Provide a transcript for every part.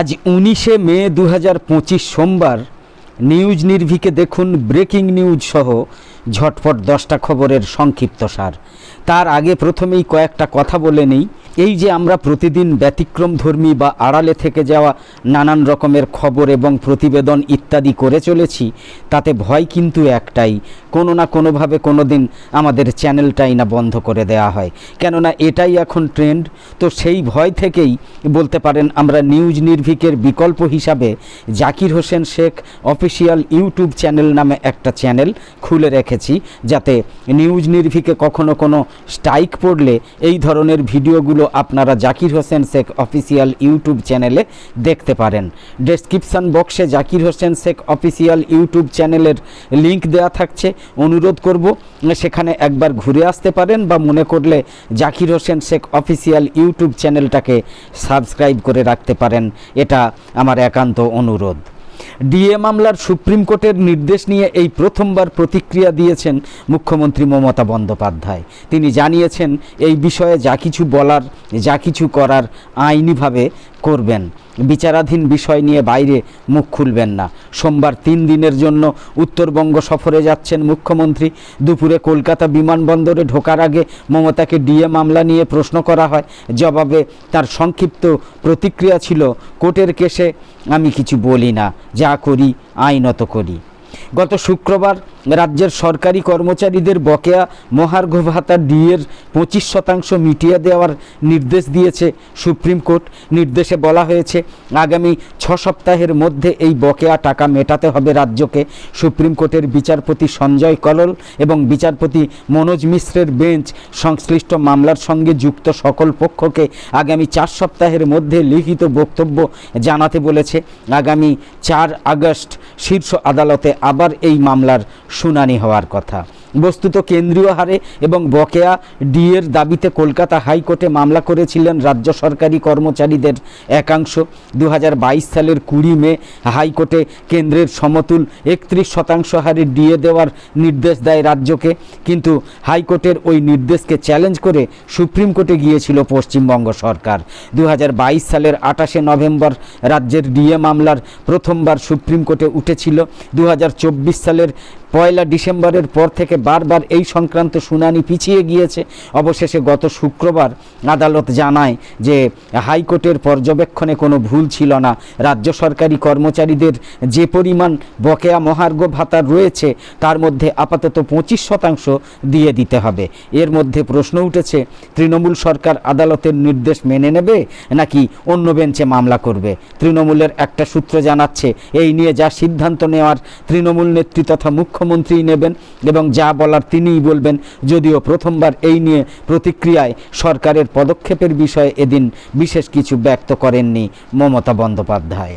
আজ উনিশে মে দু পঁচিশ সোমবার নিউজ নির্ভিকে দেখুন ব্রেকিং নিউজ সহ ঝটপট দশটা খবরের সংক্ষিপ্ত সার। তার আগে প্রথমেই কয়েকটা কথা বলে নেই। এই যে আমরা প্রতিদিন ব্যতিক্রমধর্মী বা আড়ালে থেকে যাওয়া নানান রকমের খবর এবং প্রতিবেদন ইত্যাদি করে চলেছি, তাতে ভয় কিন্তু একটাই কোনো না কোনোভাবে কোনো দিন আমাদের চ্যানেলটাই না বন্ধ করে দেওয়া হয়। কেননা এটাই এখন ট্রেন্ড তো সেই ভয় থেকেই বলতে পারেন আমরা নিউজ নির্ভিকের বিকল্প হিসাবে Zakir Hossain Sheikh official YouTube channel নামে একটা চ্যানেল খুলে রেখেছি, যাতে নিউজ নির্ভিকে কখনো কোনো স্ট্রাইক পড়লে এই ধরনের ভিডিওগুলো আপনারা জাকির হোসেন শেখ অফিসিয়াল ইউটিউব চ্যানেলে দেখতে পারেন। ডেসক্রিপশান বক্সে জাকির হোসেন শেখ অফিসিয়াল ইউটিউব চ্যানেলের লিংক দেওয়া থাকছে। অনুরোধ করব, সেখানে একবার ঘুরে আসতে পারেন বা মনে করলে জাকির হোসেন শেখ অফিসিয়াল ইউটিউব চ্যানেলটাকে সাবস্ক্রাইব করে রাখতে পারেন, এটা আমার একান্ত অনুরোধ। ডিএ মামলার সুপ্রিম কোর্টের নির্দেশ নিয়ে এই প্রথমবার প্রতিক্রিয়া দিয়েছেন মুখ্যমন্ত্রী মমতা বন্দ্যোপাধ্যায়। তিনি জানিয়েছেন, এই বিষয়ে যা কিছু বলার, যা কিছু করার আইনিভাবে করবেন। বিচারাধীন বিষয় নিয়ে বাইরে মুখ খুলবেন না। সোমবার তিন দিনের জন্য উত্তরবঙ্গ সফরে যাচ্ছেন মুখ্যমন্ত্রী। দুপুরে কলকাতা বিমানবন্দরে ঢোকার আগে মমতাকে ডিএ মামলা নিয়ে প্রশ্ন করা হয়। জবাবে তার সংক্ষিপ্ত প্রতিক্রিয়া ছিল, কোর্টের কেসে আমি কিছু বলি না। যা করি, আইনত করি। গত শুক্রবার রাজ্যের সরকারি কর্মচারীদের বকেয়া মহার্ঘ ভাতা ডিএর পঁচিশ শতাংশ মিটিয়ে দেওয়ার নির্দেশ দিয়েছে সুপ্রিম কোর্ট। নির্দেশে বলা হয়েছে, আগামী ছ সপ্তাহের মধ্যে এই বকেয়া টাকা মেটাতে হবে রাজ্যকে। সুপ্রিম কোর্টের বিচারপতি সঞ্জয় কলল এবং বিচারপতি মনোজ মিশ্রের বেঞ্চ সংশ্লিষ্ট মামলার সঙ্গে যুক্ত সকল পক্ষকে আগামী চার সপ্তাহের মধ্যে লিখিত বক্তব্য জানাতে বলেছে। আগামী চার আগস্ট শীর্ষ আদালতে আবার এই মামলার শুনানি হওয়ার কথা। বস্তুত কেন্দ্রীয় হারে এবং বকেয়া ডিএর দাবিতে কলকাতা হাইকোর্টে মামলা করেছিলেন রাজ্য সরকারি কর্মচারীদের একাংশ। দু হাজার বাইশ সালের কুড়ি মে হাইকোর্টে কেন্দ্রের সমতুল একত্রিশ শতাংশ হারে ডিএ দেওয়ার নির্দেশ দেয় রাজ্যকে। কিন্তু হাইকোর্টের ওই নির্দেশকে চ্যালেঞ্জ করে সুপ্রিম কোর্টে গিয়েছিল পশ্চিমবঙ্গ সরকার। দু হাজার বাইশ সালের আঠাশে নভেম্বর রাজ্যের ডিএ মামলার প্রথমবার সুপ্রিম কোর্টে উঠেছিল। দু হাজার চব্বিশ সালের পয়লা ডিসেম্বরের পর থেকে বারবার এই সংক্রান্ত শুনানি পিছিয়ে গিয়েছে। অবশেষে গত শুক্রবার আদালত জানায় যে হাইকোর্টের পর্যবেক্ষণে কোনো ভুল ছিল না। রাজ্য সরকারি কর্মচারীদের যে পরিমাণ বকেয়া মহার্ঘ ভাতা রয়েছে, তার মধ্যে আপাতত পঁচিশ শতাংশ দিয়ে দিতে হবে। এর মধ্যে প্রশ্ন উঠেছে, তৃণমূল সরকার আদালতের নির্দেশ মেনে নেবে নাকি অন্য বেঞ্চে মামলা করবে? তৃণমূলের একটা সূত্র জানাচ্ছে, এই নিয়ে যা সিদ্ধান্ত নেওয়ার তৃণমূল নেত্রী তথা মুখ্যমন্ত্রী নেবেন এবং যা বলার তিনিই বলবেন। যদিও প্রথমবার এই নিয়ে প্রতিক্রিয়ায় সরকারের পদক্ষেপের বিষয়ে এদিন বিশেষ কিছু ব্যক্ত করেননি মমতা বন্দ্যোপাধ্যায়।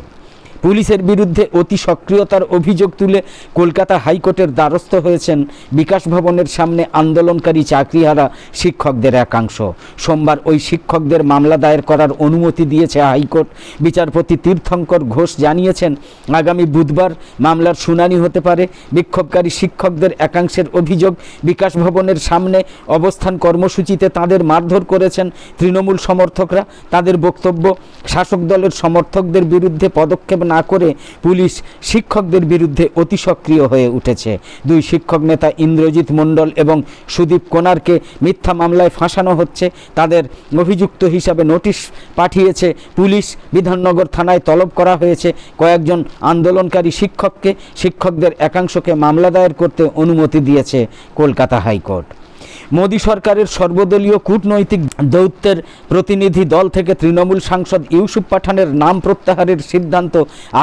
পুলিশের বিরুদ্ধে অতি সক্রিয়তার অভিযোগ তুলে কলকাতা হাইকোর্টের দ্বারস্থ হয়েছেন বিকাশ ভবনের সামনে আন্দোলনকারী চাকরিহারা শিক্ষকদের একাংশ। সোমবার ওই শিক্ষকদের মামলা দায়ের করার অনুমতি দিয়েছে হাইকোর্ট। বিচারপতি তীর্থঙ্কর ঘোষ জানিয়েছেন, আগামী বুধবার মামলার শুনানি হতে পারে। বিক্ষোভকারী শিক্ষকদের একাংশের অভিযোগ বিকাশ ভবনের সামনে অবস্থান কর্মসূচিতে তাদের মারধর করেছেন তৃণমূল সমর্থকরা। তাদের বক্তব্য, শাসক দলের সমর্থকদের বিরুদ্ধে পদক্ষেপ না করে পুলিশ শিক্ষকদের বিরুদ্ধে অতি সক্রিয় হয়ে উঠেছে। দুই শিক্ষক নেতা ইন্দ্রজিৎ মণ্ডল এবং সুদীপ কোনারকে মিথ্যা মামলায় ফাঁসানো হচ্ছে। তাদের অভিযুক্ত হিসাবে নোটিশ পাঠিয়েছে পুলিশ। বিধাননগর থানায় তলব করা হয়েছে। কয়েকজন আন্দোলনকারী শিক্ষককে। শিক্ষকদের একাংশকে মামলা দায়ের করতে অনুমতি দিয়েছে কলকাতা হাইকোর্ট। মোদী সরকারের সর্বদলীয় কূটনৈতিক দৌত্যের প্রতিনিধি দল থেকে তৃণমূল সাংসদ ইউসুফ পাঠানের নাম প্রত্যাহারের সিদ্ধান্ত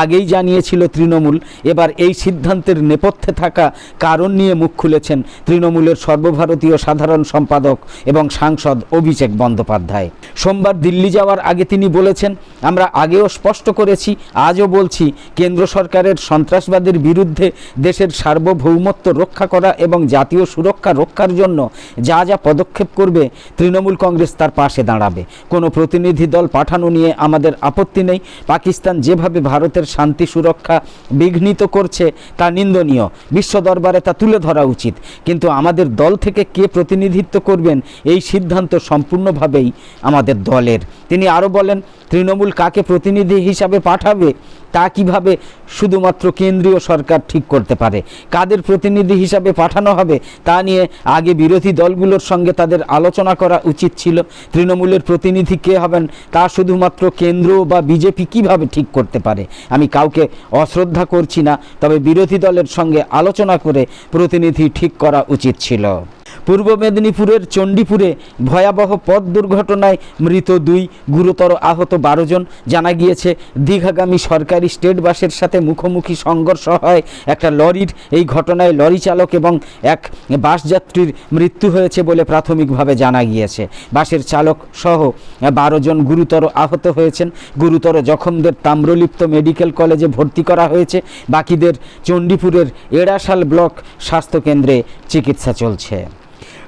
আগেই জানিয়েছিল তৃণমূল। এবার এই সিদ্ধান্তের নেপথ্যে থাকা কারণ নিয়ে মুখ খুলেছেন তৃণমূলের সর্বভারতীয় সাধারণ সম্পাদক এবং সাংসদ অভিষেক বন্দ্যোপাধ্যায়। সোমবার দিল্লি যাওয়ার আগে তিনি বলেছেন, আমরা আগেও স্পষ্ট করেছি, আজও বলছি, কেন্দ্র সরকারের সন্ত্রাসবাদের বিরুদ্ধে দেশের সার্বভৌমত্ব রক্ষা করা এবং জাতীয় সুরক্ষা রক্ষার জন্য যা যা পদক্ষেপ করবে, তৃণমূল কংগ্রেস তার পাশে দাঁড়াবে। কোনো প্রতিনিধি দল পাঠানো নিয়ে আমাদের আপত্তি নেই। পাকিস্তান যেভাবে ভারতের শান্তি সুরক্ষা বিঘ্নিত করছে, তা নিন্দনীয়। বিশ্ব দরবারে তা তুলে ধরা উচিত। কিন্তু আমাদের দল থেকে কে প্রতিনিধিত্ব করবেন, এই সিদ্ধান্ত সম্পূর্ণভাবেই আমাদের দলের। তিনি আরও বলেন, তৃণমূল কাকে প্রতিনিধি হিসাবে পাঠাবে? তা কীভাবে শুধুমাত্র কেন্দ্রীয় সরকার ঠিক করতে পারে? কাদের প্রতিনিধি হিসাবে পাঠানো হবে? তা নিয়ে আগে বিরোধী দলগুলোর সঙ্গে তাদের আলোচনা করা উচিত ছিল। তৃণমূলের প্রতিনিধি কে হবেন? তা শুধুমাত্র কেন্দ্র বা বিজেপি কীভাবে ঠিক করতে পারে? আমি কাউকে অশ্রদ্ধা করছি না, তবে বিরোধী দলের সঙ্গে আলোচনা করে প্রতিনিধি ঠিক করা উচিত ছিল। পূর্ব মেদিনীপুরের চণ্ডীপুরে ভয়াবহ পথ দুর্ঘটনায় মৃত দুই গুরুতর আহত বারো জন। জানা গিয়েছে, দীঘাগামী সরকারি স্টেট বাসের সাথে মুখোমুখি সংঘর্ষ হয় একটা লরির। এই ঘটনায় লরি চালক এবং এক বাস যাত্রীর মৃত্যু হয়েছে বলে প্রাথমিকভাবে জানা গিয়েছে। বাসের চালক সহ বারো জন গুরুতর আহত হয়েছেন। গুরুতর জখমদের তাম্রলিপ্ত মেডিকেল কলেজে ভর্তি করা হয়েছে। বাকিদের চণ্ডীপুরের এড়াশাল ব্লক স্বাস্থ্যকেন্দ্রে চিকিৎসা চলছে।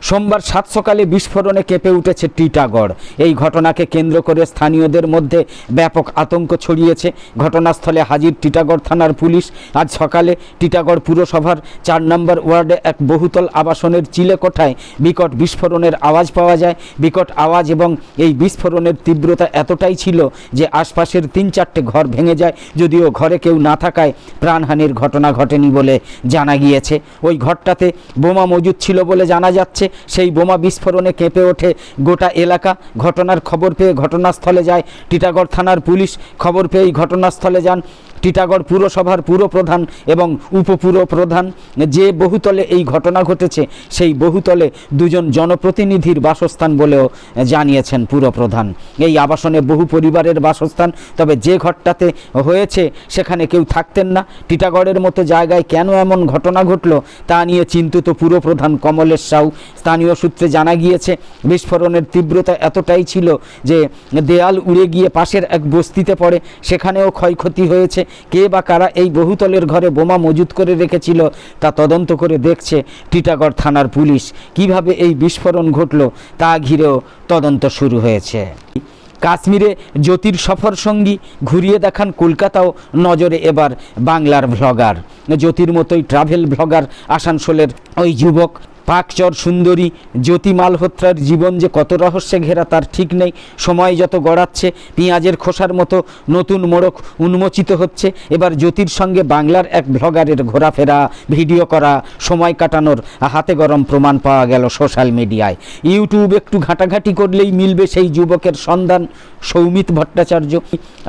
সোমবার সাত সকালে বিস্ফোরণে কেঁপে উঠেছে টিটাগড়। এই ঘটনাকে কেন্দ্র করে স্থানীয়দের মধ্যে ব্যাপক আতঙ্ক ছড়িয়েছে। ঘটনাস্থলে হাজির টিটাগড় থানার পুলিশ। আজ সকালে টিটাগড় পুরসভার চার নম্বর ওয়ার্ডে এক বহুতল আবাসনের চিলেকোঠায় বিকট বিস্ফোরণের আওয়াজ পাওয়া যায়। বিকট আওয়াজ এবং এই বিস্ফোরণের তীব্রতা এতটাই ছিল যে আশপাশের তিন চারটে ঘর ভেঙে যায়। যদিও ঘরে কেউ না থাকায় প্রাণহানির ঘটনা ঘটেনি বলে জানা গিয়েছে। ওই ঘরটাতে বোমা মজুদ ছিল বলে জানা যাচ্ছে। সেই বোমা বিস্ফোরণে কেঁপে ওঠে গোটা এলাকা। ঘটনার খবর পেয়ে ঘটনাস্থলে যায় টিটাগড় থানার পুলিশ। খবর পেয়েই ঘটনাস্থলে যান টিটাগড় পুরসভার পুরপ্রধান এবং উপপুরপ্রধান। যে বহুতলে এই ঘটনা ঘটেছে, সেই বহুতলে দুজন জনপ্রতিনিধির বাসস্থান বলেও জানিয়েছেন পুরপ্রধান। এই আবাসনে বহু পরিবারের বাসস্থান, তবে যে ঘরটাতে হয়েছে, সেখানে কেউ থাকতেন না। টিটাগড়ের মতো জায়গায় কেন এমন ঘটনা ঘটল, তা নিয়ে চিন্তিত পুরপ্রধান কমলেশ সাউ। স্থানীয় সূত্রে জানা গিয়েছে, বিস্ফোরণের তীব্রতা এতটাই ছিল যে দেয়াল উড়ে গিয়ে পাশের এক বস্তিতে পড়ে, সেখানেও ক্ষয়ক্ষতি হয়েছে। কে বা কারা এই বহুতলের ঘরে বোমা মজুত করে রেখেছিল তা তদন্ত করে দেখছে টিটাগড় থানার পুলিশ। কীভাবে এই বিস্ফোরণ ঘটল তা ঘিরেও তদন্ত শুরু হয়েছে। কাশ্মীরে জ্যোতির সফর সঙ্গী ঘুরিয়ে দেখান কলকাতাও নজরে এবার বাংলার ভ্লগার জ্যোতির মতোই ট্রাভেল ভ্লগার আসানসোলের ওই যুবক পাকচর সুন্দরী জ্যোতি মালহোত্রার জীবন যে কত রহস্যে ঘেরা তার ঠিক নেই। সময় যত গড়াচ্ছে, পেঁয়াজের খোসার মতো নতুন মোড়ক উন্মোচিত হচ্ছে। এবার জ্যোতির সঙ্গে বাংলার এক ভ্লগারের ঘোরাফেরা, ভিডিও করা, সময় কাটানোর হাতে গরম প্রমাণ পাওয়া গেল সোশ্যাল মিডিয়ায়। ইউটিউব একটু ঘাঁটাঘাঁটি করলেই মিলবে সেই যুবকের সন্ধান, সৌমিত ভট্টাচার্য।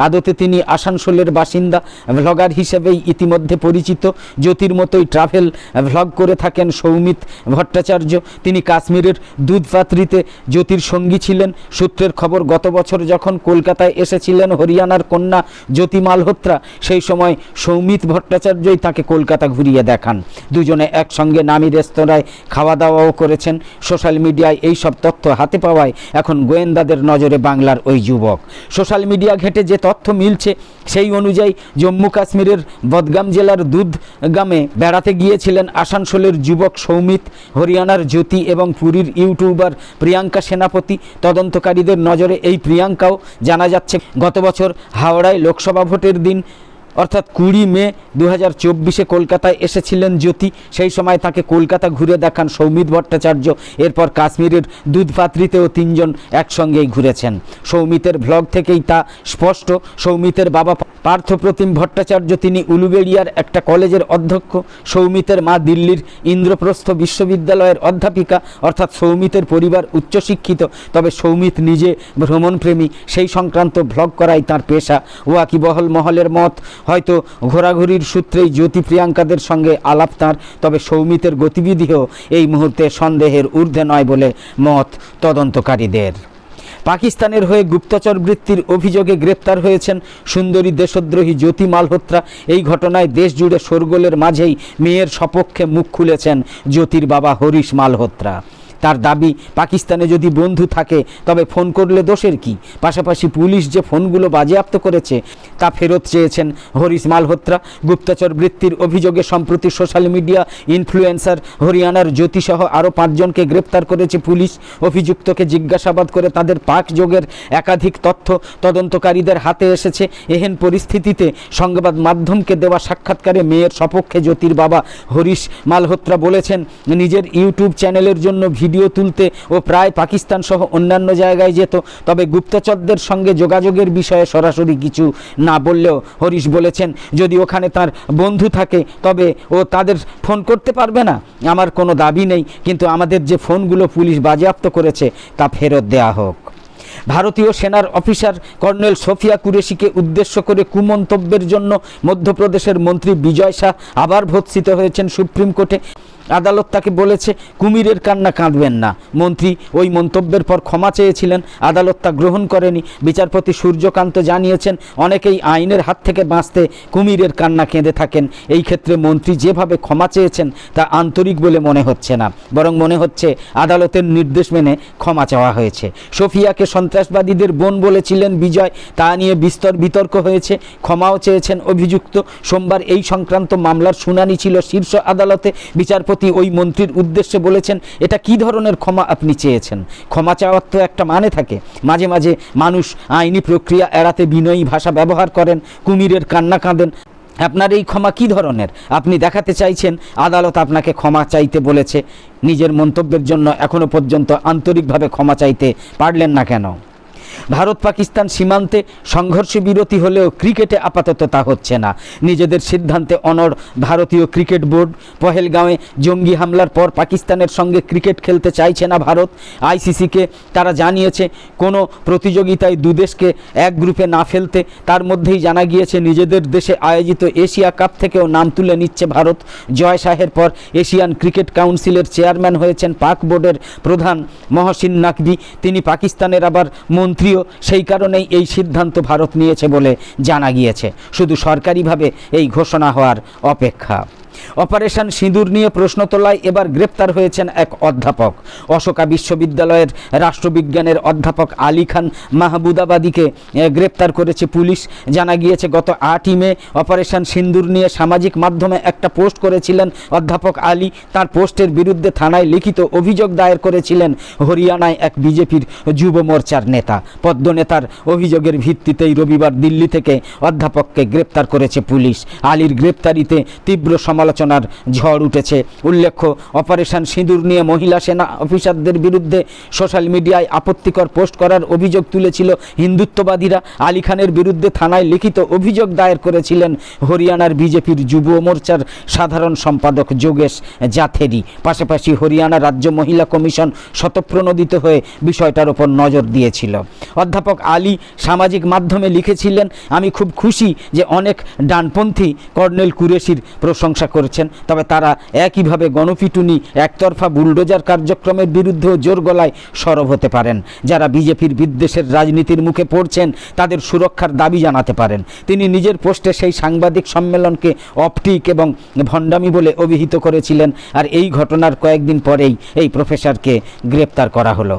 আদতে তিনি আসানসোলের বাসিন্দা ভ্লগার হিসেবেই ইতিমধ্যে পরিচিত। জ্যোতির মতোই ট্রাভেল ভ্লগ করে থাকেন সৌমিত ভট্টাচার্য। তিনি কাশ্মীরের দুধপাত্রিতে জ্যোতির সঙ্গী ছিলেন। সূত্রের খবর, গত বছর যখন কলকাতায় এসেছিলেন হরিয়ানার কন্যা জ্যোতি মালহোত্রা, সেই সময় সৌমিত ভট্টাচার্যই তাকে কলকাতা ঘুরিয়ে দেখান। দুজনে একসঙ্গে নামি রেস্তোরাঁয় খাওয়া দাওয়াও করেছেন। সোশ্যাল মিডিয়ায় এই সব তথ্য হাতে পাওয়ায় এখন গোয়েন্দাদের নজরে বাংলার ওই যুবক। সোশ্যাল মিডিয়া ঘেটে যে তথ্য মিলছে, সেই অনুযায়ী জম্মু কাশ্মীরের বদগাম জেলার দুধগামে বেড়াতে গিয়েছিলেন আসানসোলের যুবক সৌমিত হরিয়ানার জ্যোতি এবং পুরীর ইউটিউবার প্রিয়াঙ্কা সেনাপতি তদন্তকারীদের নজরে এই প্রিয়াঙ্কাও জানা যাচ্ছে। গত বছর হাওড়ায় লোকসভা ভোটের দিন অর্থাৎ কুড়ি মে দু হাজার চব্বিশে কলকাতায় এসেছিলেন জ্যোতি। সেই সময় তাকে কলকাতা ঘুরে দেখান সৌমিত ভট্টাচার্য। এরপর কাশ্মীরের দুধপাত্রিতেও তিনজন একসঙ্গেই ঘুরেছেন। সৌমিতের ভ্লগ থেকেই তা স্পষ্ট। সৌমিতের বাবা পার্থপ্রতিম ভট্টাচার্য, তিনি উলুবেড়িয়ার একটা কলেজের অধ্যক্ষ। সৌমিতের মা দিল্লির ইন্দ্রপ্রস্থ বিশ্ববিদ্যালয়ের অধ্যাপিকা। অর্থাৎ সৌমিতের পরিবার উচ্চশিক্ষিত। তবে সৌমিত নিজে ভ্রমণপ্রেমী। সেই সংক্রান্ত ভ্লগ করাই তার পেশা। ওয়াকিবহল মহলের মত। হয়তো ঘোরাঘুরির সূত্রেই জ্যোতি প্রিয়াঙ্কাদের সঙ্গে আলাপ তাঁর, তবে সৌমিতের গতিবিধিও এই মুহূর্তে সন্দেহের ঊর্ধ্বে নয় বলে মত তদন্তকারীদের। পাকিস্তানের হয়ে গুপ্তচর বৃত্তির অভিযোগে গ্রেপ্তার হয়েছেন সুন্দরী দেশদ্রোহী জ্যোতি মালহোত্রা। এই ঘটনায় দেশ জুড়ে শোরগোলের মাঝেই মেয়ের সপক্ষে মুখ খুলেছেন জ্যোতির বাবা হরিশ মালহোত্রা। তার দাবি, পাকিস্তানে যদি বন্ধু থাকে, তবে ফোন করলে দোষের কি? পাশাপাশি পুলিশ যে ফোনগুলো বাজেয়াপ্ত করেছে, তা ফেরত চেয়েছেন হরিশ মালহোত্রা, গুপ্তচর বৃত্তির অভিযোগে সম্প্রতি সোশ্যাল মিডিয়া ইনফ্লুয়েন্সার হরিয়ানার জ্যোতিসহ আরও পাঁচজনকে গ্রেপ্তার করেছে পুলিশ। অভিযুক্তকে জিজ্ঞাসাবাদ করে তাদের পাক যোগের একাধিক তথ্য তদন্তকারীদের হাতে এসেছে। এহেন পরিস্থিতিতে সংবাদ মাধ্যমকে দেওয়া সাক্ষাৎকারে মেয়ের সপক্ষে জ্যোতির বাবা হরিশ মালহোত্রা বলেছেন, নিজের ইউটিউব চ্যানেলের জন্য ভিডিও তুলতে ও প্রায় পাকিস্তান সহ অন্যান্য জায়গায় যেত, তবে গুপ্তচরদের সঙ্গে যোগাযোগের বিষয়ে সরাসরি কিছু না বললেও হরিশ বলেছেন, যদি ওখানে তার বন্ধু থাকে, তবে ও তাদের ফোন করতে পারবে না। আমার কোনো দাবি নেই, কিন্তু আমাদের যে ফোনগুলো পুলিশ বাজেয়াপ্ত করেছে, তা ফেরত দেয়া হোক। ভারতীয় সেনার অফিসার কর্নেল সোফিয়া কুরেশিকে উদ্দেশ্য করে কুমন্তব্যের জন্য মধ্যপ্রদেশের মন্ত্রী বিজয় শাহ আবার ভৎসিত হয়েছেন সুপ্রিম কোর্টে। আদালত তাকে বলেছে, কুমিরের কান্না কাঁদবেন না। মন্ত্রী ওই মন্তব্যের পর ক্ষমা চেয়েছিলেন, আদালত তা গ্রহণ করেনি। বিচারপতি সূর্যকান্ত জানিয়েছেন, অনেকেই আইনের হাত থেকে বাঁচতে কুমিরের কান্না কেঁদে থাকেন। এই ক্ষেত্রে মন্ত্রী যেভাবে ক্ষমা চেয়েছেন, তা আন্তরিক বলে মনে হচ্ছে না। বরং মনে হচ্ছে, আদালতের নির্দেশ মেনে ক্ষমা চাওয়া হয়েছে। সোফিয়াকে সন্ত্রাসবাদীদের বোন বলেছিলেন বিজয়, তা নিয়ে বিস্তর বিতর্ক হয়েছে। ক্ষমাও চেয়েছেন অভিযুক্ত। সোমবার এই সংক্রান্ত মামলার শুনানি ছিল শীর্ষ আদালতে। বিচারপতি ওই মন্ত্রীর উদ্দেশ্যে বলেছেন, এটা কি ধরনের ক্ষমা আপনি চেয়েছেন? ক্ষমা চাওয়ার তো একটা মানে থাকে। মাঝে মাঝে মানুষ আইনি প্রক্রিয়া এড়াতে বিনয়ী ভাষা ব্যবহার করেন, কুমিরের কান্না কাঁদেন। আপনার এই ক্ষমা কি ধরনের? আপনি দেখাতে চাইছেন, আদালত আপনাকে ক্ষমা চাইতে বলেছে। নিজের মন্তব্যের জন্য এখনও পর্যন্ত আন্তরিকভাবে ক্ষমা চাইতে পারলেন না কেন? ভারত পাকিস্তান সীমান্তে সংঘর্ষ বিরতি হলেও ক্রিকেটে আপাতত তা হচ্ছে না। নিজেদের সিদ্ধান্তে অনড় ভারতীয় ক্রিকেট বোর্ড পহেলগাঁওয়ে জঙ্গি হামলার পর পাকিস্তানের সঙ্গে ক্রিকেট খেলতে চাইছে না ভারত। আইসিসিকে তারা জানিয়েছে, কোনো প্রতিযোগিতায় দুদেশকে এক গ্রুপে না ফেলতে। তার মধ্যেই জানা গিয়েছে, নিজেদের দেশে আয়োজিত এশিয়া কাপ থেকেও নাম তুলে নিচ্ছে ভারত। জয় শাহের পর এশিয়ান ক্রিকেট কাউন্সিলের চেয়ারম্যান হয়েছেন পাক বোর্ডের প্রধান মহসিন নাকভি। তিনি পাকিস্তানের আবার মন্ত্রীও সেই কারণেই এই সিদ্ধান্ত ভারত নিয়েছে বলে জানা গিয়েছে। শুধু সরকারিভাবে এই ঘোষণা হওয়ার অপেক্ষা। অপারেশন সিঁদুর নিয়ে প্রশ্ন তোলায় এবার গ্রেপ্তার হয়েছেন এক অধ্যাপক। অশোকা বিশ্ববিদ্যালয়ের রাষ্ট্রবিজ্ঞানের অধ্যাপক আলী খান মাহবুদাবাদীকে গ্রেপ্তার করেছে পুলিশ। জানা গিয়েছে, গত আটই মে অপারেশন সিন্দুর নিয়ে সামাজিক মাধ্যমে একটা পোস্ট করেছিলেন অধ্যাপক আলী। তার পোস্টের বিরুদ্ধে থানায় লিখিত অভিযোগ দায়ের করেছিলেন হরিয়ানায় এক বিজেপির যুব মোর্চার নেতা। পদ্মনেতার অভিযোগের ভিত্তিতেই রবিবার দিল্লি থেকে অধ্যাপককে গ্রেপ্তার করেছে পুলিশ। আলীর গ্রেপ্তারিতে তীব্র সমালোচনার ঝড় উঠেছে। উল্লেখ্য, অপারেশন সিঁদুর নিয়ে মহিলা সেনা অফিসারদের বিরুদ্ধে সোশ্যাল মিডিয়ায় আপত্তিকর পোস্ট করার অভিযোগ তুলেছিল হিন্দুত্ববাদীরা। আলী খানের বিরুদ্ধে থানায় লিখিত অভিযোগ দায়ের করেছিলেন হরিয়ানার বিজেপির যুব মোর্চার সাধারণ সম্পাদক যোগেশ জাথেরি। পাশাপাশি হরিয়ানা রাজ্য মহিলা কমিশন শতপ্রণোদিত হয়ে বিষয়টার ওপর নজর দিয়েছিল। অধ্যাপক আলী সামাজিক মাধ্যমে লিখেছিলেন, আমি খুব খুশি যে অনেক ডানপন্থী কর্নেল কুরেশির প্রশংসা করছেন, তবে তারা একইভাবে গণপিটুনি, একতরফা বুলডোজার কার্যক্রমের বিরুদ্ধেও জোর গলায় সরব হতে পারেন। যারা বিজেপির বিদ্বেষের রাজনীতির মুখে পড়ছেন, তাদের সুরক্ষার দাবি জানাতে পারেন। তিনি নিজের পোস্টে সেই সাংবাদিক সম্মেলনকে অপটিক এবং ভণ্ডামি বলে অভিহিত করেছিলেন, আর এই ঘটনার কয়েকদিন পরেই এই প্রফেসরকে গ্রেপ্তার করা হলো।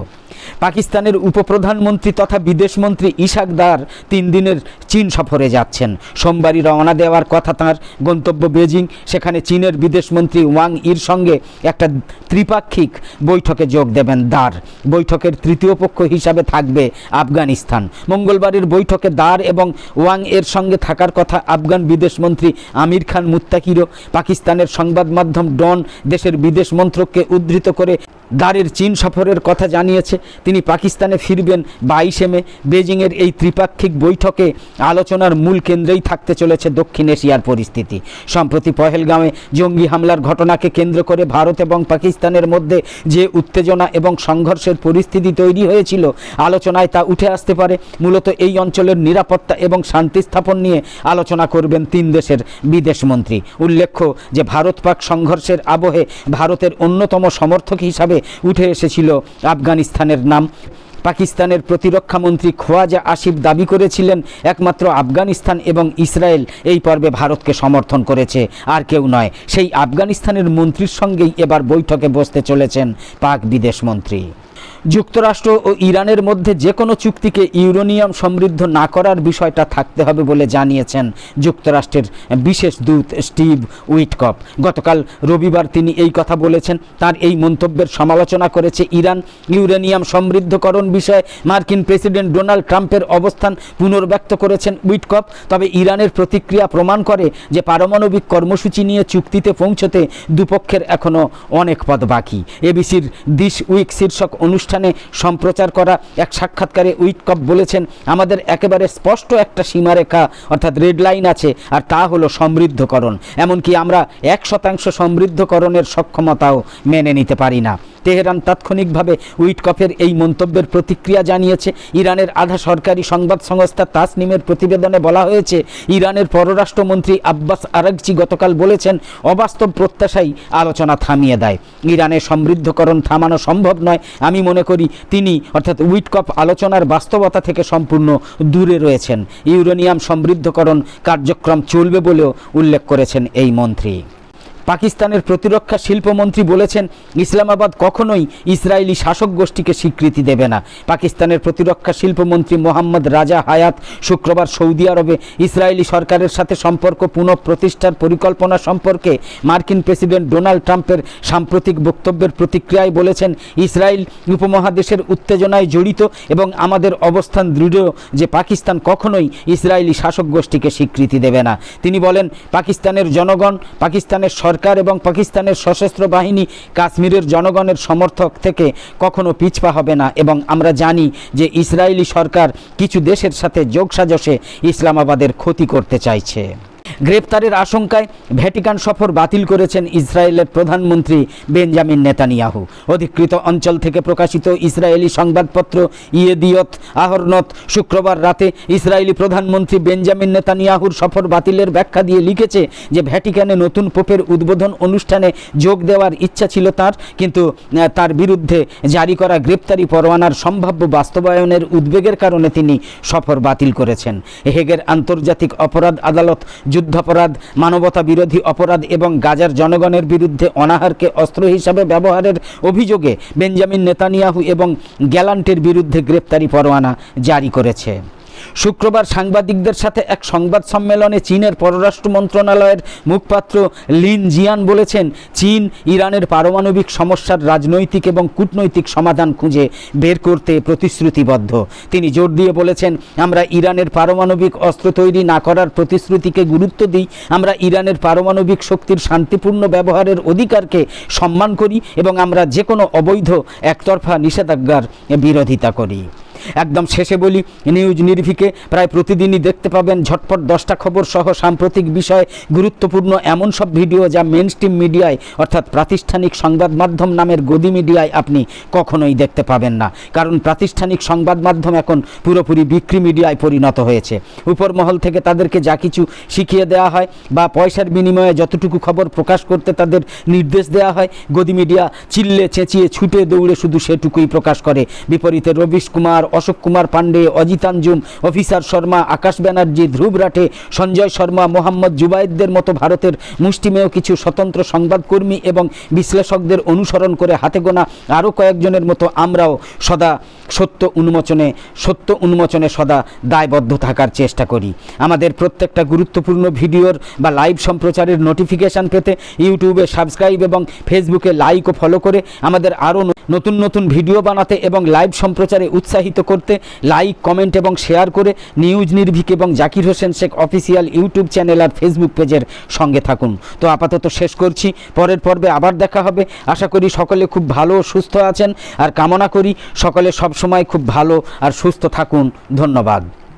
পাকিস্তানের উপপ্রধানমন্ত্রী তথা বিদেশমন্ত্রী ইশাক দার তিন দিনের চীন সফরে যাচ্ছেন। সোমবারই রওনা দেওয়ার কথা তাঁর গন্তব্য বেজিং, সেখানে চীনের বিদেশমন্ত্রী ওয়াং ইর সঙ্গে একটা ত্রিপাক্ষিক বৈঠকে যোগ দেবেন দার। বৈঠকের তৃতীয় পক্ষ হিসাবে থাকবে আফগানিস্তান। মঙ্গলবারের বৈঠকে দার এবং ওয়াং এর সঙ্গে থাকার কথা আফগান বিদেশমন্ত্রী আমির খান মুত্তাকিরও। পাকিস্তানের সংবাদ মাধ্যম ডন দেশের বিদেশ মন্ত্রককে উদ্ধৃত করে দারের চীন সফরের কথা জানিয়েছে। তিনি পাকিস্তানে ফিরবেন বাইশে মে। বেজিংয়ের এই ত্রিপাক্ষিক বৈঠকে আলোচনার মূল কেন্দ্রেই থাকতে চলেছে দক্ষিণ এশিয়ার পরিস্থিতি। সম্প্রতি পহেলগাঁওয়ে জঙ্গি হামলার ঘটনাকে কেন্দ্র করে ভারত এবং পাকিস্তানের মধ্যে যে উত্তেজনা এবং সংঘর্ষের পরিস্থিতি তৈরি হয়েছিল, আলোচনায় তা উঠে আসতে পারে। মূলত এই অঞ্চলের নিরাপত্তা এবং শান্তি স্থাপন নিয়ে আলোচনা করবেন তিন দেশের বিদেশমন্ত্রী উল্লেখ্য যে, ভারত পাক সংঘর্ষের আবহে ভারতের অন্যতম সমর্থক হিসাবে উঠে এসেছিল আফগানিস্তানের নাম। পাকিস্তানের প্রতিরক্ষা মন্ত্রী খোয়াজা আসিফ দাবি করেছিলেন, একমাত্র আফগানিস্তান এবং ইসরায়েল এই পর্বে ভারতকে সমর্থন করেছে, আর কেউ নয়। সেই আফগানিস্তানের মন্ত্রীর সঙ্গেই এবার বৈঠকে বসতে চলেছেন পাক বিদেশমন্ত্রী যুক্তরাষ্ট্র ও ইরানের মধ্যে যে কোনো চুক্তিকে ইউরেনিয়াম সমৃদ্ধ না করার বিষয়টা থাকতে হবে বলে জানিয়েছেন যুক্তরাষ্ট্রের বিশেষ দূত স্টিভ উইটকপ। গতকাল রবিবার তিনি এই কথা বলেছেন। তার এই মন্তব্যের সমালোচনা করেছে ইরান। ইউরেনিয়াম সমৃদ্ধকরণ বিষয়ে মার্কিন প্রেসিডেন্ট ডোনাল্ড ট্রাম্পের অবস্থান পুনর্ব্যক্ত করেছেন উইটকপ। তবে ইরানের প্রতিক্রিয়া প্রমাণ করে যে পারমাণবিক কর্মসূচি নিয়ে চুক্তিতে পৌঁছতে দুপক্ষের এখনও অনেক পথ বাকি। এবিসির দিস উইক শীর্ষক অনুষ্ঠানে সম্প্রচার করা এক সাক্ষাৎকারে উইটকপ বলেছেন, আমাদের একেবারে স্পষ্ট একটা সীমারেখা অর্থাৎ রেড লাইন আছে, আর তা হলো সমৃদ্ধকরণ। এমনকি আমরা এক শতাংশ সমৃদ্ধকরণের সক্ষমতাও মেনে নিতে পারি না। তেহরান তাৎক্ষণিকভাবে উইটকফের এই মন্তব্যের প্রতিক্রিয়া জানিয়েছে। ইরানের আধা সরকারি সংবাদ সংস্থা তাসনিমের প্রতিবেদনে বলা হয়েছে, ইরানের পররাষ্ট্রমন্ত্রী আব্বাস আরাকচি গতকাল বলেছেন, অবাস্তব প্রত্যাশাই আলোচনা থামিয়ে দেয়। ইরানের সমৃদ্ধকরণ থামানো সম্ভব নয়, আমি মনে করি তিনি, অর্থাৎ উইটকপ আলোচনার বাস্তবতা থেকে সম্পূর্ণ দূরে রয়েছেন। ইউরেনিয়াম সমৃদ্ধকরণ কার্যক্রম চলবে বলেও উল্লেখ করেছেন এই মন্ত্রী। পাকিস্তানের প্রতিরক্ষা শিল্পমন্ত্রী বলেছেন, ইসলামাবাদ কখনোই ইসরায়েলি শাসক গোষ্ঠীকে স্বীকৃতি দেবে না। পাকিস্তানের প্রতিরক্ষা শিল্পমন্ত্রী মোহাম্মদ রাজা হায়াত শুক্রবার সৌদি আরবে ইসরায়েলি সরকারের সাথে সম্পর্ক পুনঃপ্রতিষ্ঠার পরিকল্পনা সম্পর্কে মার্কিন প্রেসিডেন্ট ডোনাল্ড ট্রাম্পের সাম্প্রতিক বক্তব্যের প্রতিক্রিয়ায় বলেছেন, ইসরায়েল উপমহাদেশের উত্তেজনায় জড়িত এবং আমাদের অবস্থান দৃঢ় যে পাকিস্তান কখনোই ইসরায়েলি শাসক গোষ্ঠীকে স্বীকৃতি দেবে না। তিনি বলেন, পাকিস্তানের জনগণ, পাকিস্তানের সরকার সরকার এবং পাকিস্তানের সশস্ত্র বাহিনী কাশ্মীরের জনগণের সমর্থক থেকে কখনো পিছপা হবে না। এবং আমরা জানি যে ইসরায়েলি সরকার কিছু দেশের সাথে যোগসাজশে ইসলামাবাদের ক্ষতি করতে চাইছে। গ্রেপ্তারের আশঙ্কায় ভ্যাটিকান সফর বাতিল করেছেন ইসরায়েলের প্রধানমন্ত্রী বেঞ্জামিন নেতানিয়াহু। অধিকৃত অঞ্চল থেকে প্রকাশিত ইসরায়েলি সংবাদপত্র ইয়েদিয়ত আহরনত শুক্রবার রাতে ইসরায়েলি প্রধানমন্ত্রী বেঞ্জামিন নেতানিয়াহুর সফর বাতিলের ব্যাখ্যা দিয়ে লিখেছে যে ভ্যাটিকানে নতুন পোপের উদ্বোধন অনুষ্ঠানে যোগ দেওয়ার ইচ্ছা ছিল তার, কিন্তু তার বিরুদ্ধে জারি করা গ্রেপ্তারি পরোয়ানার সম্ভাব্য বাস্তবায়নের উদ্বেগের কারণে তিনি সফর বাতিল করেছেন। হেগের আন্তর্জাতিক অপরাধ আদালত যুদ্ধাপরাধ, মানবতা বিরোধী অপরাধ এবং গাজার জনগণের বিরুদ্ধে অনাহারকে অস্ত্র হিসাবে ব্যবহারের অভিযোগে বেঞ্জামিন নেতানিয়াহু এবং গ্যালান্টের বিরুদ্ধে গ্রেপ্তারি পরোয়ানা জারি করেছে। শুক্রবার সাংবাদিকদের সাথে এক সংবাদ সম্মেলনে চীনের পররাষ্ট্র মন্ত্রণালয়ের মুখপাত্র লিন জিয়ান বলেছেন, চীন ইরানের পারমাণবিক সমস্যার রাজনৈতিক এবং কূটনৈতিক সমাধান খুঁজে বের করতে প্রতিশ্রুতিবদ্ধ। তিনি জোর দিয়ে বলেছেন, আমরা ইরানের পারমাণবিক অস্ত্র তৈরি না করার প্রতিশ্রুতিকে গুরুত্ব দিই, আমরা ইরানের পারমাণবিক শক্তির শান্তিপূর্ণ ব্যবহারের অধিকারকে সম্মান করি এবং আমরা যে কোনো অবৈধ একতরফা নিষেধাজ্ঞার বিরোধিতা করি। একদম শেষে বলি নিউজ নির্ভিকে প্রায় প্রতিদিনই দেখতে পাবেন ঝটপট দশটা খবর সহ সাম্প্রতিক বিষয়ে গুরুত্বপূর্ণ এমন সব ভিডিও যা মেন স্ট্রিম মিডিয়ায় অর্থাৎ প্রাতিষ্ঠানিক সংবাদ মাধ্যম নামের গদি মিডিয়ায় আপনি কখনোই দেখতে পাবেন না। কারণ প্রাতিষ্ঠানিক সংবাদ মাধ্যম এখন পুরোপুরি বিক্রি মিডিয়ায় পরিণত হয়েছে। উপর মহল থেকে তাদেরকে যা কিছু শিখিয়ে দেওয়া হয় বা পয়সার বিনিময়ে যতটুকু খবর প্রকাশ করতে তাদের নির্দেশ দেওয়া হয়, গদি মিডিয়া চিল্লে চেঁচিয়ে ছুটে দৌড়ে শুধু সেটুকুই প্রকাশ করে। বিপরীতে রবিশ কুমার অশোক কুমার পাণ্ডে অজিতাঞ্জুম অফিসার শর্মা, আকাশ ব্যানার্জি, ধ্রুব রাঠে, সঞ্জয় শর্মা, মোহাম্মদ জুবাইদদের মতো ভারতের মুষ্টিমেয় কিছু স্বতন্ত্র সংবাদকর্মী এবং বিশ্লেষকদের অনুসরণ করে হাতে গোনা আরও কয়েকজনের মতো আমরাও সদা সত্য উন্মোচনে সত্য উন্মোচনে সদা দায়বদ্ধ থাকার চেষ্টা করি। আমাদের প্রত্যেকটা গুরুত্বপূর্ণ ভিডিওর বা লাইভ সম্প্রচারের নোটিফিকেশান পেতে ইউটিউবে সাবস্ক্রাইব এবং ফেসবুকে লাইক ও ফলো করে আমাদের আরও নতুন নতুন ভিডিও বানাতে এবং লাইভ সম্প্রচারে উৎসাহিত করতে লাইক, কমেন্ট এবং শেয়ার করে নিউজ নির্ভীক এবং Zakir Hossain Sheikh official YouTube channel আর ফেসবুক পেজের সঙ্গে থাকুন। তো আপাতত শেষ করছি। পরের পর্বে আবার দেখা হবে। আশা করি সকলে খুব ভালো সুস্থ আছেন। আর কামনা করি সকলে সবসময় খুব ভালো আর সুস্থ থাকুন। ধন্যবাদ।